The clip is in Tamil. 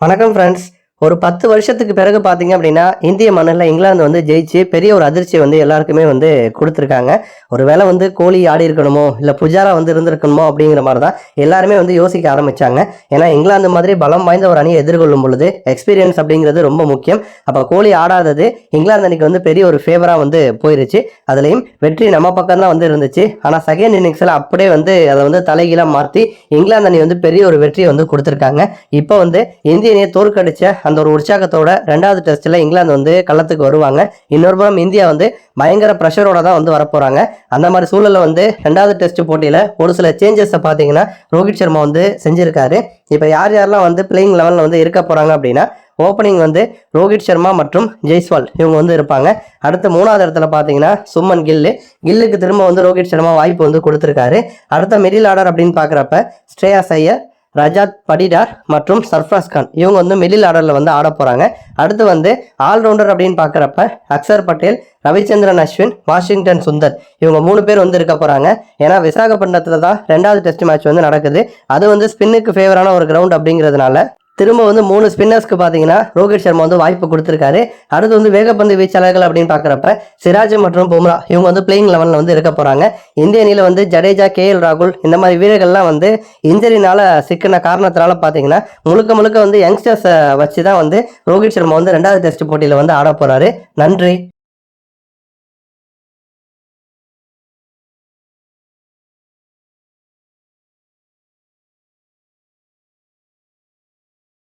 வணக்கம் ஃப்ரெண்ட்ஸ் ஒரு பத்து வருஷத்துக்கு பிறகு பார்த்தீங்க அப்படின்னா இந்திய மண்ணில் இங்கிலாந்து வந்து ஜெயிச்சு பெரிய ஒரு அதிர்ச்சியை வந்து எல்லாருக்குமே வந்து கொடுத்துருக்காங்க. ஒரு வேளை வந்து கோலி ஆடி இருக்கணுமோ இல்லை புஜாரா வந்து இருந்திருக்கணுமோ அப்படிங்கிற மாதிரி தான் எல்லாருமே வந்து யோசிக்க ஆரம்பித்தாங்க ஏன்னா இங்கிலாந்து மாதிரி பலம் வாய்ந்த ஒரு அணியை எதிர்கொள்ளும் பொழுது எக்ஸ்பீரியன்ஸ் அப்படிங்கிறது ரொம்ப முக்கியம். அப்போ கோலி ஆடாதது இங்கிலாந்து அணிக்கு வந்து பெரிய ஒரு ஃபேவராக வந்து போயிருச்சு. அதுலேயும் வெற்றி நம்ம பக்கம் தான் வந்து இருந்துச்சு. ஆனால் செகண்ட் இன்னிங்ஸில் அப்படியே வந்து அதை வந்து தலைகீழாக மாற்றி இங்கிலாந்து அணி வந்து பெரிய ஒரு வெற்றியை வந்து கொடுத்துருக்காங்க. இப்போ வந்து இந்திய அணியை தோற்கடிச்ச அந்த ஒரு உற்சாகத்தோட ரெண்டாவது டெஸ்ட்டில் இங்கிலாந்து வந்து களத்துக்கு வருவாங்க. இன்னொரு புறம் இந்தியா வந்து பயங்கர ப்ரெஷரோட தான் வந்து வரப்போகிறாங்க அந்த மாதிரி சூழலில் வந்து ரெண்டாவது டெஸ்ட் போட்டியில் ஒரு சில சேஞ்சஸை பார்த்தீங்கன்னா ரோஹித் சர்மா வந்து செஞ்சிருக்காரு. இப்போ யார் யாரெல்லாம் வந்து பிளேயிங் லெவலில் வந்து இருக்க போகிறாங்க அப்படின்னா ஓப்பனிங் வந்து ரோஹித் சர்மா மற்றும் ஜெய்ஸ்வால் இவங்க வந்து இருப்பாங்க. அடுத்து மூணாவது இடத்துல பார்த்தீங்கன்னா சுமன் கில்லு. கில்லுக்கு திரும்ப வந்து ரோஹித் சர்மா வாய்ப்பு வந்து கொடுத்துருக்காரு. அடுத்த மிடில் ஆர்டர் அப்படின்னு பார்க்குறப்ப ஸ்ரேயா ஐயர் ரஜாத் படிடார் மற்றும் சர்ஃப்ராஸ் கான். இவங்க வந்து மிடில் ஆர்டரில் வந்து ஆட போகிறாங்க அடுத்து வந்து ஆல்ரவுண்டர் அப்படின்னு பார்க்குறப்ப அக்சர் பட்டேல் ரவிச்சந்திரன் அஸ்வின் வாஷிங்டன் சுந்தர். இவங்க மூணு பேர் வந்து இருக்க போகிறாங்க ஏன்னா விசாகப்பட்டினத்தில் தான் ரெண்டாவது டெஸ்ட் மேட்ச் வந்து நடக்குது. அது வந்து ஸ்பின்னுக்கு ஃபேவரான ஒரு கிரவுண்ட் அப்படிங்கிறதுனால திரும்ப வந்து மூணு ஸ்பின்னர்ஸ்க்கு பார்த்தீங்கன்னா ரோஹித் சர்மா வந்து வாய்ப்பு கொடுத்துருக்காரு. அடுத்து வந்து வேகப்பந்து வீச்சாளர்கள் அப்படின்னு பார்க்குறப்ப சிராஜ் மற்றும் பும்ரா இவங்க வந்து பிளேயிங் லெவலில் வந்து இருக்க போகிறாங்க இந்திய அணியில் வந்து ஜடேஜா கே எல் ராகுல் இந்த மாதிரி வீரர்கள்லாம் வந்து இன்ஜரினால சிக்கின காரணத்தினால பார்த்தீங்கன்னா முழுக்க முழுக்க வந்து யங்ஸ்டர்ஸை வச்சு தான் வந்து ரோஹித் சர்மா வந்து ரெண்டாவது டெஸ்ட் போட்டியில் வந்து ஆட போகிறாரு நன்றி.